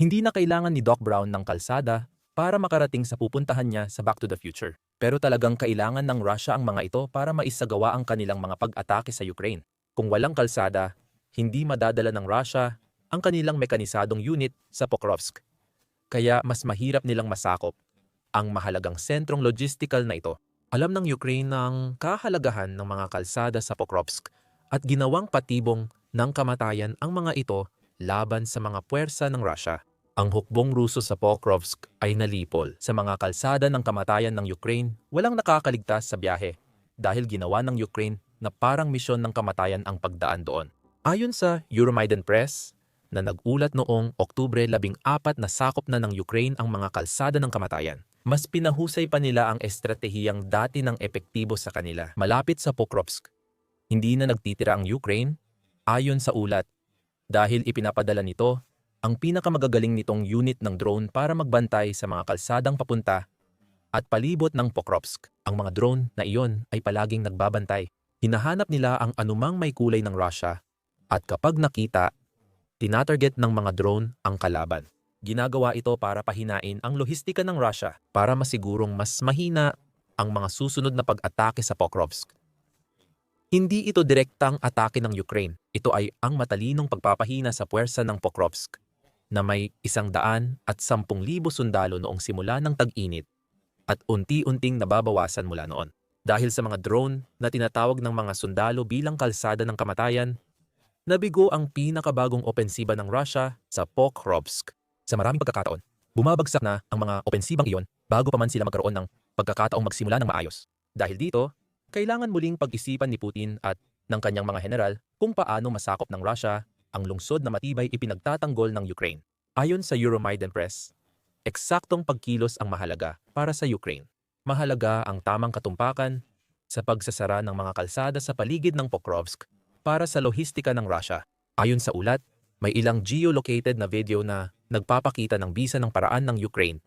Hindi na kailangan ni Doc Brown ng kalsada para makarating sa pupuntahan niya sa Back to the Future. Pero talagang kailangan ng Russia ang mga ito para maisagawa ang kanilang mga pag-atake sa Ukraine. Kung walang kalsada, hindi madadala ng Russia ang kanilang mekanisadong unit sa Pokrovsk. Kaya mas mahirap nilang masakop ang mahalagang sentrong logistical na ito. Alam ng Ukraine ang kahalagahan ng mga kalsada sa Pokrovsk at ginawang patibong ng kamatayan ang mga ito laban sa mga puwersa ng Russia. Ang hukbong Ruso sa Pokrovsk ay nalipol sa mga kalsada ng kamatayan ng Ukraine walang nakakaligtas sa biyahe dahil ginawa ng Ukraine na parang misyon ng kamatayan ang pagdaan doon. Ayon sa Euromaidan Press, na nag-ulat noong Oktubre 14 na sakop na ng Ukraine ang mga kalsada ng kamatayan. Mas pinahusay pa nila ang estratehiyang dati ng epektibo sa kanila malapit sa Pokrovsk. Hindi na nagtitira ang Ukraine ayon sa ulat dahil ipinapadala nito ang pinakamagagaling nitong unit ng drone para magbantay sa mga kalsadang papunta at palibot ng Pokrovsk. Ang mga drone na iyon ay palaging nagbabantay. Hinahanap nila ang anumang may kulay ng Russia at kapag nakita, tinatarget ng mga drone ang kalaban. Ginagawa ito para pahinain ang lohistika ng Russia para masigurong mas mahina ang mga susunod na pag-atake sa Pokrovsk. Hindi ito direktang atake ng Ukraine. Ito ay ang matalinong pagpapahina sa puwersa ng Pokrovsk na may isang daan at sampung libo sundalo noong simula ng tag-init at unti-unting nababawasan mula noon. Dahil sa mga drone na tinatawag ng mga sundalo bilang kalsada ng kamatayan, nabigo ang pinakabagong opensiba ng Russia sa Pokrovsk. Sa maraming pagkakataon, bumabagsak na ang mga opensibang iyon bago pa man sila magkaroon ng pagkakataong magsimula ng maayos. Dahil dito, kailangan muling pag-isipan ni Putin at ng kanyang mga general kung paano masakop ng Russia ang lungsod na matibay ipinagtatanggol ng Ukraine. Ayon sa Euromaidan Press, eksaktong pagkilos ang mahalaga para sa Ukraine. Mahalaga ang tamang katumpakan sa pagsasara ng mga kalsada sa paligid ng Pokrovsk para sa lohistika ng Russia. Ayon sa ulat, may ilang geolocated na video na nagpapakita ng bisa ng paraan ng Ukraine,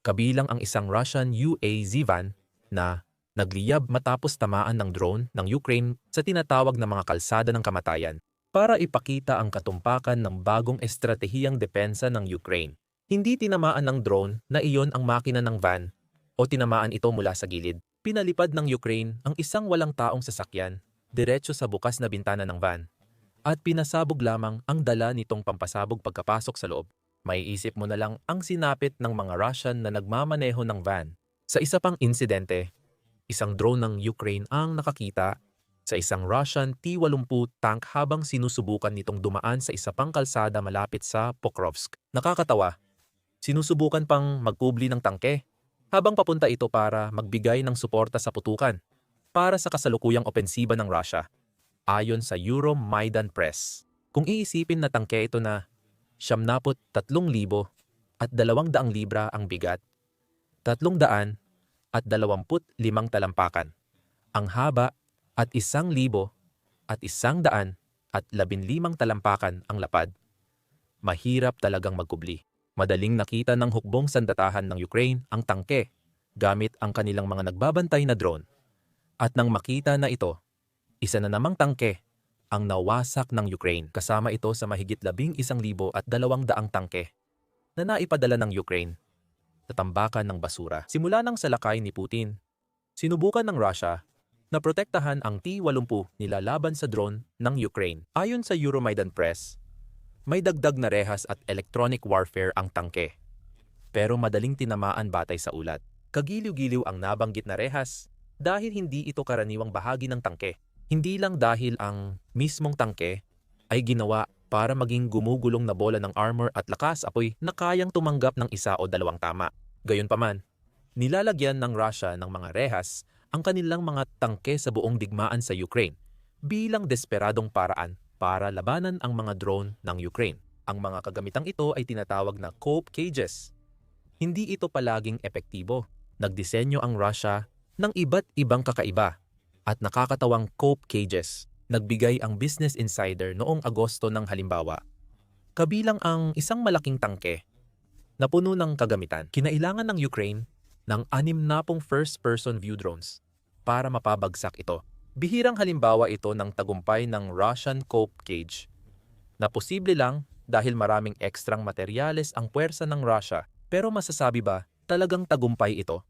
kabilang ang isang Russian UAZ van na nagliyab matapos tamaan ng drone ng Ukraine sa tinatawag na mga kalsada ng kamatayan para ipakita ang katumpakan ng bagong estratehiyang depensa ng Ukraine. Hindi tinamaan ng drone na iyon ang makina ng van o tinamaan ito mula sa gilid. Pinalipad ng Ukraine ang isang walang taong sasakyan diretso sa bukas na bintana ng van at pinasabog lamang ang dala nitong pampasabog pagkapasok sa loob. May isip mo na lang ang sinapit ng mga Russian na nagmamaneho ng van. Sa isa pang insidente, isang drone ng Ukraine ang nakakita sa isang Russian T-80 tank habang sinusubukan nitong dumaan sa isa pang kalsada malapit sa Pokrovsk. Nakakatawa, sinusubukan pang magkubli ng tangke habang papunta ito para magbigay ng suporta sa putukan para sa kasalukuyang opensiba ng Russia ayon sa Euromaidan Press. Kung iisipin na tangke ito na 73,000 at 200 libra ang bigat, 300 at 25 talampakan. Ang haba at 1,000 at 100 at 15 talampakan ang lapad. Mahirap talagang magkubli. Madaling nakita ng hukbong sandatahan ng Ukraine ang tangke gamit ang kanilang mga nagbabantay na drone. At nang makita na ito, isa na namang tangke ang nawasak ng Ukraine kasama ito sa mahigit labing isang libo at dalawang daang tangke na naipadala ng Ukraine sa tambakan ng basura. Simula ng salakay ni Putin, sinubukan ng Russia na protektahan ang T-80 nila laban sa drone ng Ukraine. Ayon sa Euromaidan Press, may dagdag na rehas at electronic warfare ang tangke. Pero madaling tinamaan batay sa ulat. Kagiliw-giliw ang nabanggit na rehas dahil hindi ito karaniwang bahagi ng tangke. Hindi lang dahil ang mismong tangke ay ginawa para maging gumugulong na bola ng armor at lakas apoy na kayang tumanggap ng isa o dalawang tama. Gayunpaman, nilalagyan ng Russia ng mga rehas ang kanilang mga tangke sa buong digmaan sa Ukraine bilang desperadong paraan para labanan ang mga drone ng Ukraine. Ang mga kagamitang ito ay tinatawag na cope cages. Hindi ito palaging epektibo. Nagdisenyo ang Russia ng iba't ibang kakaiba at nakakatawang cope cages. Nagbigay ang Business Insider noong Agosto ng halimbawa. Kabilang ang isang malaking tangke na puno ng kagamitan. Kinailangan ng Ukraine ng anim na pong first-person view drones para mapabagsak ito. Bihirang halimbawa ito ng tagumpay ng Russian Cope Cage na posible lang dahil maraming ekstrang materyales ang puwersa ng Russia. Pero masasabi ba, talagang tagumpay ito?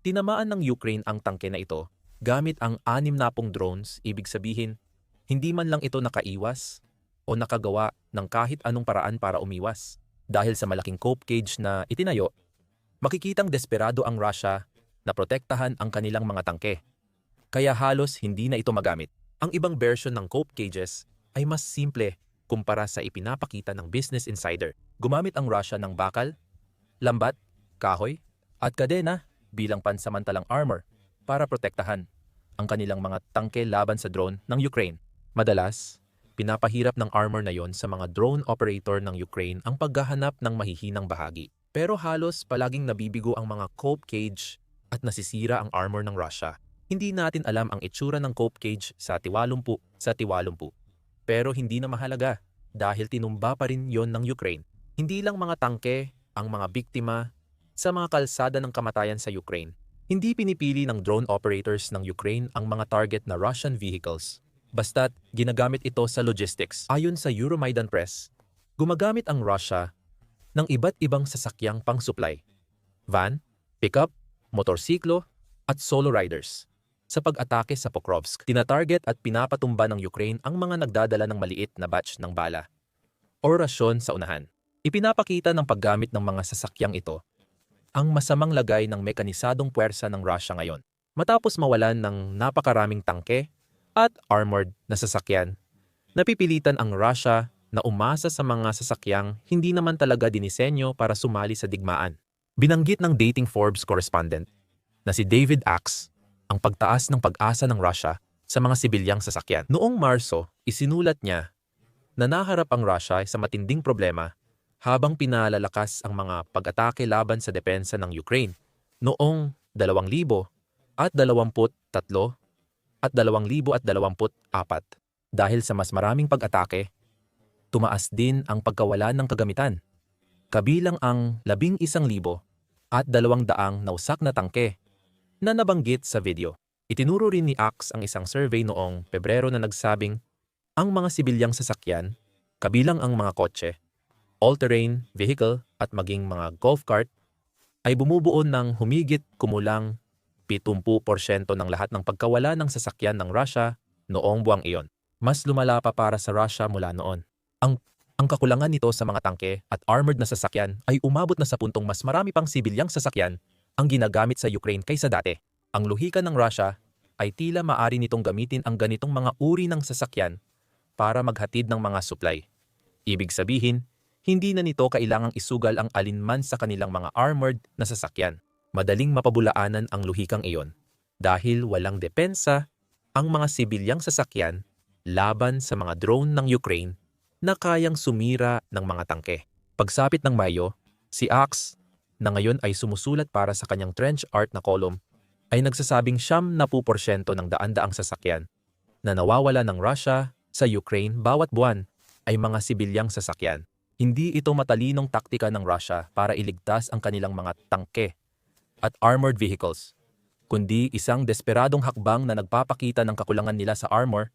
Tinamaan ng Ukraine ang tangke na ito gamit ang anim na pong drones, ibig sabihin, hindi man lang ito nakaiwas o nakagawa ng kahit anong paraan para umiwas. Dahil sa malaking cope cage na itinayo, makikitang desperado ang Russia na protektahan ang kanilang mga tangke. Kaya halos hindi na ito magamit. Ang ibang version ng cope cages ay mas simple kumpara sa ipinapakita ng Business Insider. Gumamit ang Russia ng bakal, lambat, kahoy, at kadena bilang pansamantalang armor para protektahan ang kanilang mga tangke laban sa drone ng Ukraine. Madalas, pinapahirap ng armor na yon sa mga drone operator ng Ukraine ang paghahanap ng mahihinang bahagi. Pero halos palaging nabibigo ang mga cope cage at nasisira ang armor ng Russia. Hindi natin alam ang itsura ng cope cage sa tiwalumpu sa tiwalumpu. Pero hindi na mahalaga dahil tinumba pa rin yon ng Ukraine. Hindi lang mga tangke ang mga biktima sa mga kalsada ng kamatayan sa Ukraine. Hindi pinipili ng drone operators ng Ukraine ang mga target na Russian vehicles. Basta't ginagamit ito sa logistics. Ayon sa Euromaidan Press, gumagamit ang Russia ng iba't ibang sasakyang pang-supply. Van, pickup, motorsiklo, at solo riders. Sa pag-atake sa Pokrovsk, tinatarget at pinapatumba ng Ukraine ang mga nagdadala ng maliit na batch ng bala. Orasyon sa unahan. Ipinapakita ng paggamit ng mga sasakyang ito ang masamang lagay ng mekanisadong puwersa ng Russia ngayon. Matapos mawalan ng napakaraming tangke at armored na sasakyan, napipilitan ang Russia na umasa sa mga sasakyang hindi naman talaga dinisenyo para sumali sa digmaan. Binanggit ng dating Forbes correspondent na si David Axe ang pagtaas ng pag-asa ng Russia sa mga sibilyang sasakyan. Noong Marso, isinulat niya na naharap ang Russia sa matinding problema habang pinalalakas ang mga pag-atake laban sa depensa ng Ukraine noong 2000 at 23 at 2024. Dahil sa mas maraming pag-atake, tumaas din ang pagkawala ng kagamitan, kabilang ang 11,000 at 200 nausak na tangke na nabanggit sa video. Itinuro rin ni Axe ang isang survey noong Pebrero na nagsabing ang mga sibilyang sasakyan, kabilang ang mga kotse, all-terrain vehicle at maging mga golf cart ay bumubuo ng humigit kumulang 70% ng lahat ng pagkawala ng sasakyan ng Russia noong buwang iyon. Mas lumala pa para sa Russia mula noon. Ang, ang kakulangan nito sa mga tangke at armored na sasakyan ay umabot na sa puntong mas marami pang sibilyang sasakyan ang ginagamit sa Ukraine kaysa dati. Ang luhika ng Russia ay tila maari nitong gamitin ang ganitong mga uri ng sasakyan para maghatid ng mga supply. Ibig sabihin, hindi na nito kailangang isugal ang alinman sa kanilang mga armored na sasakyan madaling mapabulaanan ang luhikang iyon dahil walang depensa ang mga sibilyang sasakyan laban sa mga drone ng Ukraine na kayang sumira ng mga tangke. Pagsapit ng Mayo, si Axe, na ngayon ay sumusulat para sa kanyang trench art na column, ay nagsasabing siyam na po porsyento ng daan-daang sasakyan na nawawala ng Russia sa Ukraine bawat buwan ay mga sibilyang sasakyan. Hindi ito matalinong taktika ng Russia para iligtas ang kanilang mga tangke at armored vehicles, kundi isang desperadong hakbang na nagpapakita ng kakulangan nila sa armor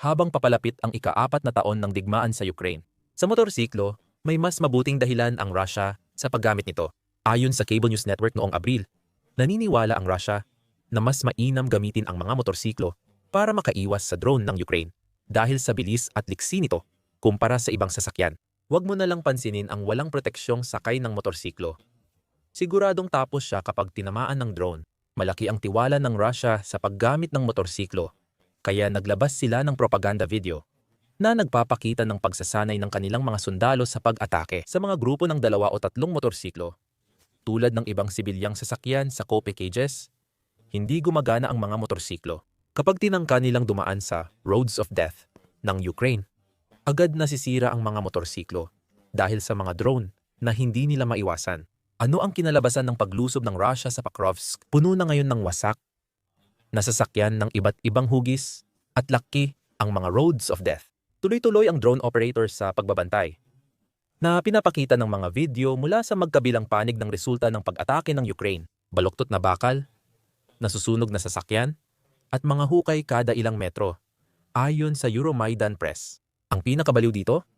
habang papalapit ang ikaapat na taon ng digmaan sa Ukraine. Sa motorsiklo, may mas mabuting dahilan ang Russia sa paggamit nito. Ayon sa Cable News Network noong Abril, naniniwala ang Russia na mas mainam gamitin ang mga motorsiklo para makaiwas sa drone ng Ukraine dahil sa bilis at liksi nito kumpara sa ibang sasakyan. Huwag mo na lang pansinin ang walang proteksyong sakay ng motorsiklo Siguradong tapos siya kapag tinamaan ng drone. Malaki ang tiwala ng Russia sa paggamit ng motorsiklo, kaya naglabas sila ng propaganda video na nagpapakita ng pagsasanay ng kanilang mga sundalo sa pag-atake sa mga grupo ng dalawa o tatlong motorsiklo. Tulad ng ibang sibilyang sasakyan sa Cope Cages, hindi gumagana ang mga motorsiklo. Kapag tinangka nilang dumaan sa Roads of Death ng Ukraine, agad nasisira ang mga motorsiklo dahil sa mga drone na hindi nila maiwasan. Ano ang kinalabasan ng paglusob ng Russia sa Pakrovsk? Puno na ngayon ng wasak, nasasakyan ng iba't ibang hugis, at laki ang mga roads of death. Tuloy-tuloy ang drone operators sa pagbabantay na pinapakita ng mga video mula sa magkabilang panig ng resulta ng pag-atake ng Ukraine. Baloktot na bakal, nasusunog na sasakyan, at mga hukay kada ilang metro, ayon sa Euromaidan Press. Ang pinakabaliw dito,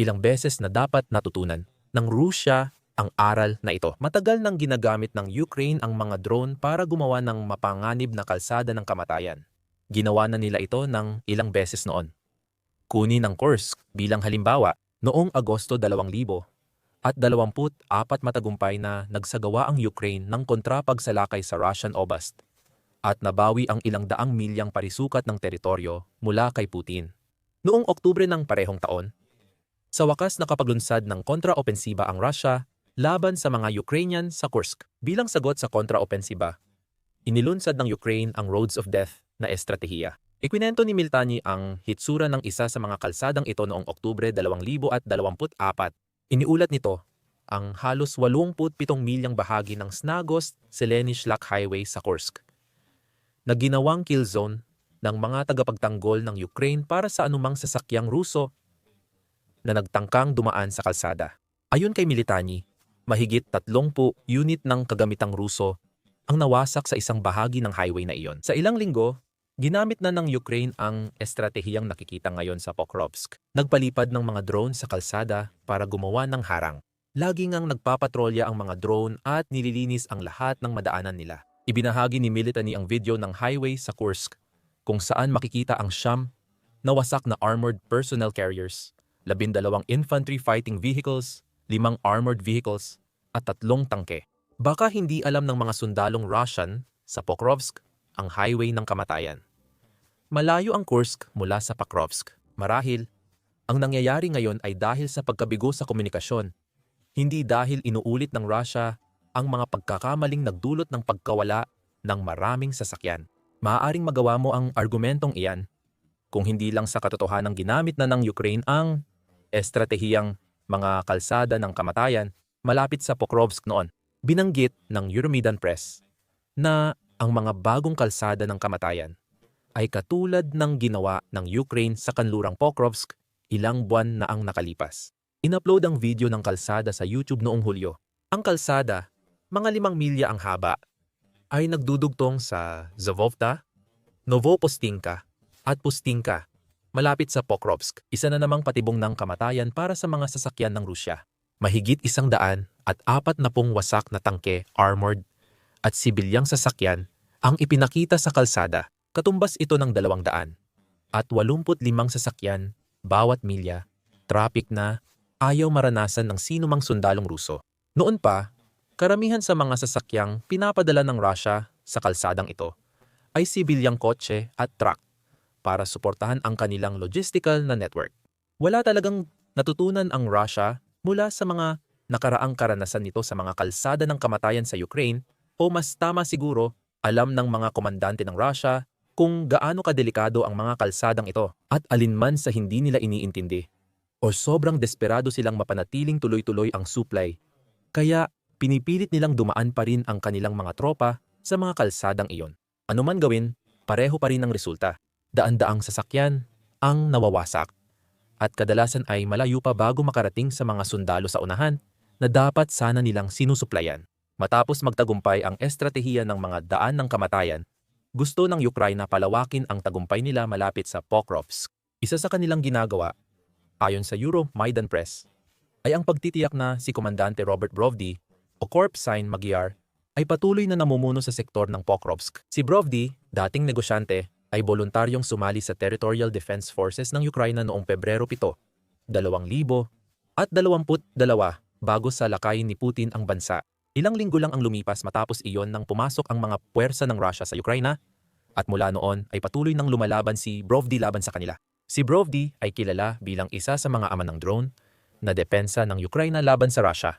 Ilang beses na dapat natutunan ng Rusya ang aral na ito. Matagal nang ginagamit ng Ukraine ang mga drone para gumawa ng mapanganib na kalsada ng kamatayan. Ginawa na nila ito ng ilang beses noon. Kunin ang Kursk bilang halimbawa, noong Agosto 2000 at 24 matagumpay na nagsagawa ang Ukraine ng kontrapagsalakay sa Russian Oblast at nabawi ang ilang daang milyang parisukat ng teritoryo mula kay Putin. Noong Oktubre ng parehong taon, sa wakas nakapaglunsad ng kontraopensiba ang Russia laban sa mga Ukrainian sa Kursk. Bilang sagot sa kontraopensiba, inilunsad ng Ukraine ang Roads of Death na estratehiya. Ikwinento ni Miltani ang hitsura ng isa sa mga kalsadang ito noong Oktubre 2024. Iniulat nito ang halos 87 milyang bahagi ng Snagost-Seleny-Shlak Highway sa Kursk na ginawang kill zone ng mga tagapagtanggol ng Ukraine para sa anumang sasakyang Ruso na nagtangkang dumaan sa kalsada. Ayon kay Militani, mahigit 30 unit ng kagamitang Ruso ang nawasak sa isang bahagi ng highway na iyon. Sa ilang linggo, ginamit na ng Ukraine ang estratehiyang nakikita ngayon sa Pokrovsk. Nagpalipad ng mga drone sa kalsada para gumawa ng harang. Lagi ngang nagpapatrolya ang mga drone at nililinis ang lahat ng madaanan nila. Ibinahagi ni Militany ang video ng highway sa Kursk kung saan makikita ang siyam na wasak na armored personnel carriers, labindalawang infantry fighting vehicles, limang armored vehicles, at tatlong tangke. Baka hindi alam ng mga sundalong Russian sa Pokrovsk ang highway ng kamatayan. Malayo ang Kursk mula sa Pokrovsk. Marahil, ang nangyayari ngayon ay dahil sa pagkabigo sa komunikasyon, hindi dahil inuulit ng Russia ang mga pagkakamaling nagdulot ng pagkawala ng maraming sasakyan. Maaaring magawa mo ang argumentong iyan kung hindi lang sa katotohanan ginamit na ng Ukraine ang estratehiyang mga kalsada ng kamatayan malapit sa Pokrovsk noon. Binanggit ng Euromaidan Press na ang mga bagong kalsada ng kamatayan ay katulad ng ginawa ng Ukraine sa kanlurang Pokrovsk ilang buwan na ang nakalipas. Inupload ang video ng kalsada sa YouTube noong Hulyo. Ang kalsada, mga limang milya ang haba, ay nagdudugtong sa Zavovta, Novopostinka at Pustinka, malapit sa Pokrovsk, isa na namang patibong ng kamatayan para sa mga sasakyan ng Rusya. Mahigit isang daan at apat na pong wasak na tangke, armored, at sibilyang sasakyan ang ipinakita sa kalsada. Katumbas ito ng dalawang daan at 85 sasakyan bawat milya, traffic na ayaw maranasan ng sinumang sundalong Ruso. Noon pa, karamihan sa mga sasakyang pinapadala ng Russia sa kalsadang ito ay sibilyang kotse at truck para suportahan ang kanilang logistical na network. Wala talagang natutunan ang Russia mula sa mga nakaraang karanasan nito sa mga kalsada ng kamatayan sa Ukraine o mas tama siguro alam ng mga komandante ng Russia kung gaano kadelikado ang mga kalsadang ito at alinman sa hindi nila iniintindi o sobrang desperado silang mapanatiling tuloy-tuloy ang supply. Kaya pinipilit nilang dumaan pa rin ang kanilang mga tropa sa mga kalsadang iyon. Ano man gawin, pareho pa rin ang resulta. Daan-daang sasakyan ang nawawasak. At kadalasan ay malayo pa bago makarating sa mga sundalo sa unahan na dapat sana nilang sinusuplayan. Matapos magtagumpay ang estratehiya ng mga daan ng kamatayan, gusto ng Ukraine palawakin ang tagumpay nila malapit sa Pokrovsk. Isa sa kanilang ginagawa ayon sa Euro Maidan Press, ay ang pagtitiyak na si Komandante Robert Brovdi o Corp Sign Magyar ay patuloy na namumuno sa sektor ng Pokrovsk. Si Brovdi, dating negosyante, ay voluntaryong sumali sa Territorial Defense Forces ng Ukraine noong Pebrero 7, 2000 at 22 bago sa lakayin ni Putin ang bansa. Ilang linggo lang ang lumipas matapos iyon nang pumasok ang mga puwersa ng Russia sa Ukraine at mula noon ay patuloy nang lumalaban si Brovdi laban sa kanila. Si Brovdi ay kilala bilang isa sa mga ama ng drone na depensa ng Ukraine laban sa Russia.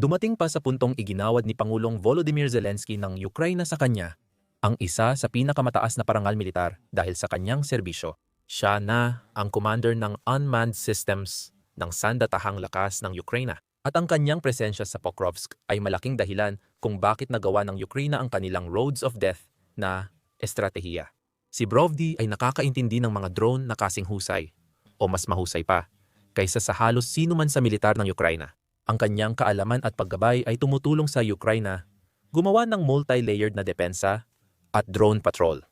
Dumating pa sa puntong iginawad ni Pangulong Volodymyr Zelensky ng Ukraine sa kanya ang isa sa pinakamataas na parangal militar dahil sa kanyang serbisyo. Siya na ang commander ng unmanned systems ng sandatahang lakas ng Ukraine at ang kanyang presensya sa Pokrovsk ay malaking dahilan kung bakit nagawa ng Ukraine ang kanilang roads of death na estratehiya. Si Brovdi ay nakakaintindi ng mga drone na kasing husay o mas mahusay pa kaysa sa halos sino man sa militar ng Ukraine. Ang kanyang kaalaman at paggabay ay tumutulong sa Ukraine gumawa ng multi-layered na depensa at drone patrol.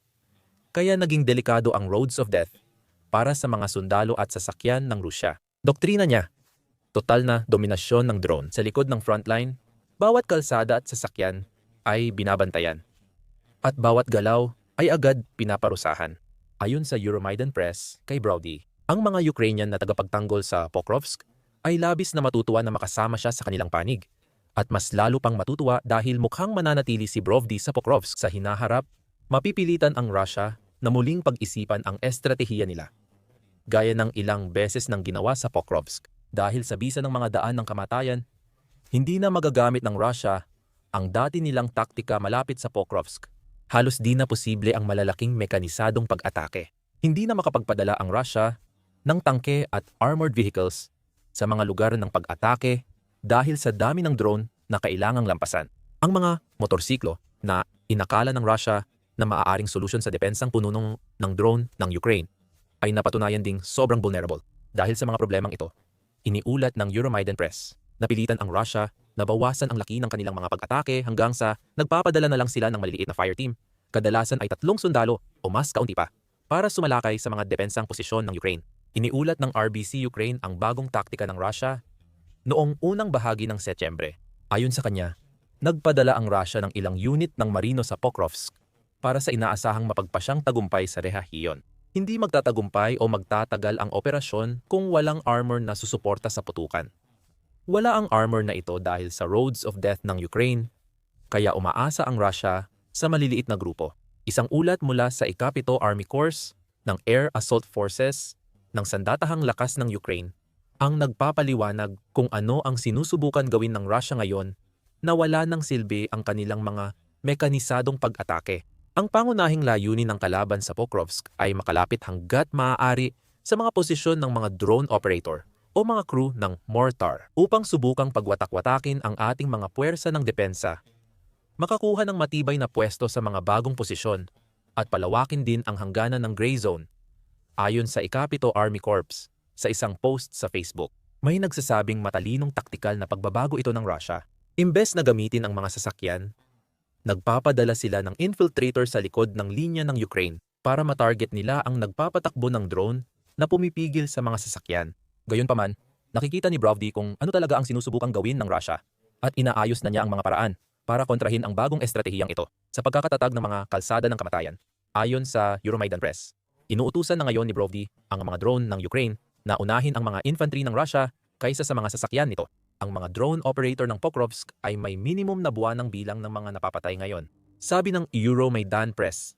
Kaya naging delikado ang roads of death para sa mga sundalo at sasakyan ng Rusya. Doktrina niya, Total na dominasyon ng drone sa likod ng frontline, bawat kalsada at sasakyan ay binabantayan. At bawat galaw ay agad pinaparusahan. Ayon sa Euromaidan Press kay Brody, ang mga Ukrainian na tagapagtanggol sa Pokrovsk ay labis na matutuwa na makasama siya sa kanilang panig. At mas lalo pang matutuwa dahil mukhang mananatili si Brovdi sa Pokrovsk sa hinaharap, mapipilitan ang Russia na muling pag-isipan ang estratehiya nila. Gaya ng ilang beses ng ginawa sa Pokrovsk dahil sa bisa ng mga daan ng kamatayan, hindi na magagamit ng Russia ang dati nilang taktika malapit sa Pokrovsk. Halos di na posible ang malalaking mekanisadong pag-atake. Hindi na makapagpadala ang Russia ng tangke at armored vehicles sa mga lugar ng pag-atake dahil sa dami ng drone na kailangang lampasan. Ang mga motorsiklo na inakala ng Russia na maaaring solusyon sa depensang pununong ng drone ng Ukraine ay napatunayan ding sobrang vulnerable. Dahil sa mga problemang ito, iniulat ng Euromaidan Press napilitan ang Russia na bawasan ang laki ng kanilang mga pag-atake hanggang sa nagpapadala na lang sila ng maliliit na fire team. Kadalasan ay tatlong sundalo o mas kaunti pa para sumalakay sa mga depensang posisyon ng Ukraine. Iniulat ng RBC Ukraine ang bagong taktika ng Russia noong unang bahagi ng Setyembre. Ayon sa kanya, nagpadala ang Russia ng ilang unit ng marino sa Pokrovsk para sa inaasahang mapagpasyang tagumpay sa rehahiyon. Hindi magtatagumpay o magtatagal ang operasyon kung walang armor na susuporta sa putukan. Wala ang armor na ito dahil sa roads of death ng Ukraine, kaya umaasa ang Russia sa maliliit na grupo. Isang ulat mula sa Ikapito Army Corps ng Air Assault Forces ng sandatahang lakas ng Ukraine ang nagpapaliwanag kung ano ang sinusubukan gawin ng Russia ngayon na wala ng silbi ang kanilang mga mekanisadong pag-atake. Ang pangunahing layunin ng kalaban sa Pokrovsk ay makalapit hanggat maaari sa mga posisyon ng mga drone operator o mga crew ng mortar upang subukang pagwatak-watakin ang ating mga puwersa ng depensa, makakuha ng matibay na pwesto sa mga bagong posisyon at palawakin din ang hangganan ng gray zone. Ayon sa Ikapito Army Corps, sa isang post sa Facebook, may nagsasabing matalinong taktikal na pagbabago ito ng Russia. Imbes na gamitin ang mga sasakyan, nagpapadala sila ng infiltrator sa likod ng linya ng Ukraine para matarget nila ang nagpapatakbo ng drone na pumipigil sa mga sasakyan. Gayunpaman, nakikita ni Brovdi kung ano talaga ang sinusubukang gawin ng Russia at inaayos na niya ang mga paraan para kontrahin ang bagong estratehiyang ito sa pagkakatatag ng mga kalsada ng kamatayan. Ayon sa Euromaidan Press, inuutusan na ngayon ni Brovdi ang mga drone ng Ukraine na unahin ang mga infantry ng Russia kaysa sa mga sasakyan nito. Ang mga drone operator ng Pokrovsk ay may minimum na buwan ng bilang ng mga napapatay ngayon. Sabi ng Euromaidan Press,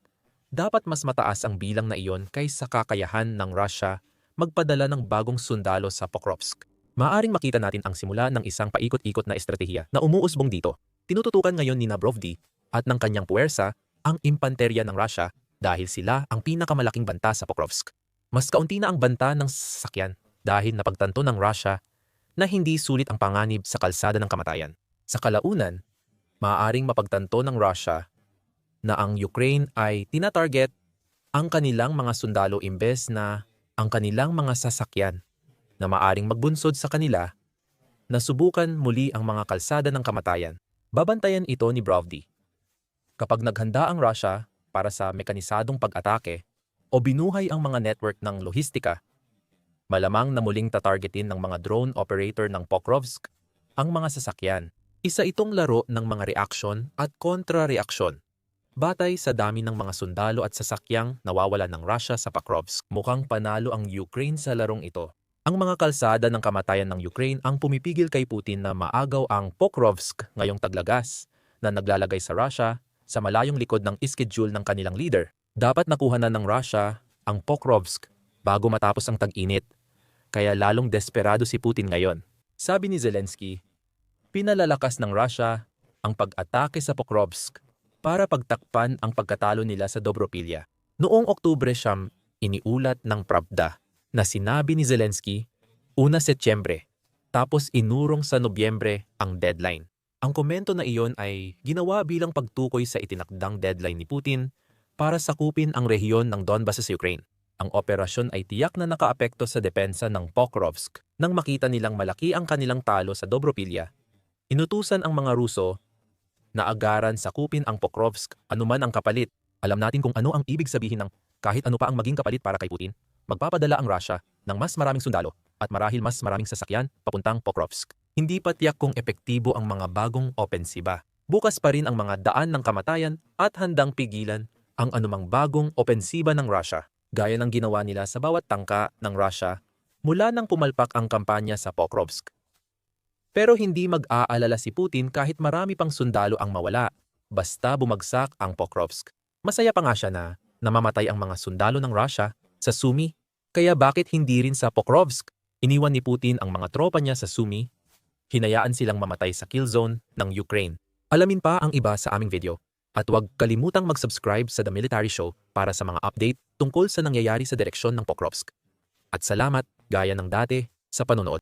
dapat mas mataas ang bilang na iyon kaysa kakayahan ng Russia magpadala ng bagong sundalo sa Pokrovsk. Maaring makita natin ang simula ng isang paikot-ikot na estratehiya na umuusbong dito. Tinututukan ngayon ni Nabrovdi at ng kanyang puwersa ang impanterya ng Russia dahil sila ang pinakamalaking banta sa Pokrovsk. Mas kaunti na ang banta ng sasakyan dahil napagtanto ng Russia na hindi sulit ang panganib sa kalsada ng kamatayan. Sa kalaunan, maaaring mapagtanto ng Russia na ang Ukraine ay tinatarget ang kanilang mga sundalo imbes na ang kanilang mga sasakyan na maaring magbunsod sa kanila na subukan muli ang mga kalsada ng kamatayan. Babantayan ito ni Brovdi. Kapag naghanda ang Russia para sa mekanisadong pag-atake o binuhay ang mga network ng lohistika, malamang na muling tatargetin ng mga drone operator ng Pokrovsk ang mga sasakyan. Isa itong laro ng mga reaksyon at kontra-reaksyon Batay sa dami ng mga sundalo at sasakyang nawawala ng Russia sa Pakrovsk, mukhang panalo ang Ukraine sa larong ito. Ang mga kalsada ng kamatayan ng Ukraine ang pumipigil kay Putin na maagaw ang Pokrovsk ngayong taglagas na naglalagay sa Russia sa malayong likod ng ischedule ng kanilang leader. Dapat nakuha na ng Russia ang Pokrovsk bago matapos ang tag-init. Kaya lalong desperado si Putin ngayon. Sabi ni Zelensky, pinalalakas ng Russia ang pag-atake sa Pokrovsk para pagtakpan ang pagkatalo nila sa Dobropilya. Noong Oktubre siyam, iniulat ng Pravda na sinabi ni Zelensky, una Setyembre, tapos inurong sa Nobyembre ang deadline. Ang komento na iyon ay ginawa bilang pagtukoy sa itinakdang deadline ni Putin para sakupin ang rehiyon ng Donbas sa Ukraine. Ang operasyon ay tiyak na nakaapekto sa depensa ng Pokrovsk nang makita nilang malaki ang kanilang talo sa Dobropilya. Inutusan ang mga Ruso na agaran sakupin ang Pokrovsk anuman ang kapalit. Alam natin kung ano ang ibig sabihin ng kahit ano pa ang maging kapalit para kay Putin. Magpapadala ang Russia ng mas maraming sundalo at marahil mas maraming sasakyan papuntang Pokrovsk. Hindi pa tiyak kung epektibo ang mga bagong opensiba. Bukas pa rin ang mga daan ng kamatayan at handang pigilan ang anumang bagong opensiba ng Russia, gaya ng ginawa nila sa bawat tangka ng Russia mula nang pumalpak ang kampanya sa Pokrovsk. Pero hindi mag-aalala si Putin kahit marami pang sundalo ang mawala, basta bumagsak ang Pokrovsk. Masaya pa nga siya na namamatay ang mga sundalo ng Russia sa Sumy, kaya bakit hindi rin sa Pokrovsk? Iniwan ni Putin ang mga tropa niya sa Sumy, hinayaan silang mamatay sa kill zone ng Ukraine. Alamin pa ang iba sa aming video. At huwag kalimutang mag-subscribe sa The Military Show para sa mga update tungkol sa nangyayari sa direksyon ng Pokrovsk. At salamat, gaya ng dati, sa panonood.